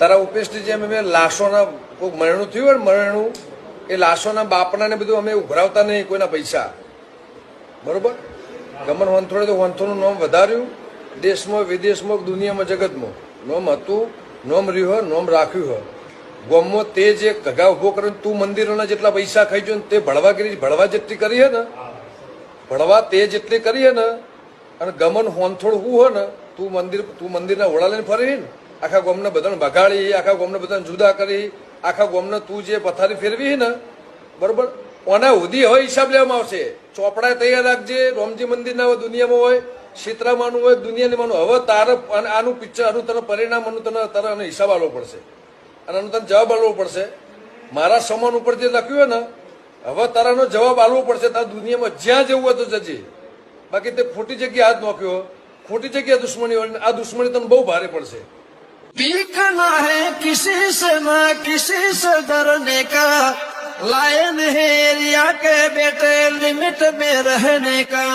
તારા ઉપેશની જેમ અમે લાશોના કોઈ મરણું થયું હોય મરણું, એ લાશોના બાપના ને બધું અમે ઉભરાવતા નહીં કોઈના પૈસા. બરોબર? ગમન વંથોડે તો વંથોનું નામ વધાર્યું. દેશમાં, વિદેશમાં, દુનિયામાં, જગતમાં. નોમ હતું, નોમ રહ્યું હોય, નોમ રાખ્યું હોય. ગોમમાં તે જે કગા ઊભો કરીને તું મંદિરોના જેટલા પૈસા ખાઈ ગયો તે ભળવા કરી ભળવા જેટલી કરી હે ને, ભળવા તે જેટલી કરી હે ને, અને ગમન હોનથોડ હું હોય ને, તું મંદિર, તું મંદિરના ઓળા લઈને ફરી ને આખા ગોમને બધાને ભગાડી આખા ગોમને બધાને જુદા કરી, આખા ગોમને તું જે પથારી ફેરવી ને, બરોબર? ઓના સુધી હવે હિસાબ લેવામાં આવશે. ચોપડા તૈયાર રાખજે, રોમજી મંદિરના દુનિયામાં હોય, શીતરામાનું હોય દુનિયાની માનું હવે તારે આનું પિક્ચર આનું તને પરિણામ, આનું તને તારે હિસાબ આપવો પડશે. અને આનો તને જવાબ આપવો પડશે. મારા સમાન ઉપર જે લખ્યું હોય ને, હવે તારાનો જવાબ આપવો પડશે. તારે દુનિયામાં જ્યાં જવું હોય તો જજે. બાકી તે ખોટી જગ્યાએ હાથ નોખ્યો. ખોટી જગ્યાએ દુશ્મની આ દુશ્મની તને બહુ ભારે પડશે. सीखना है किसी से न किसी से डरने का लायन है रिया के बेटे लिमिट में रहने का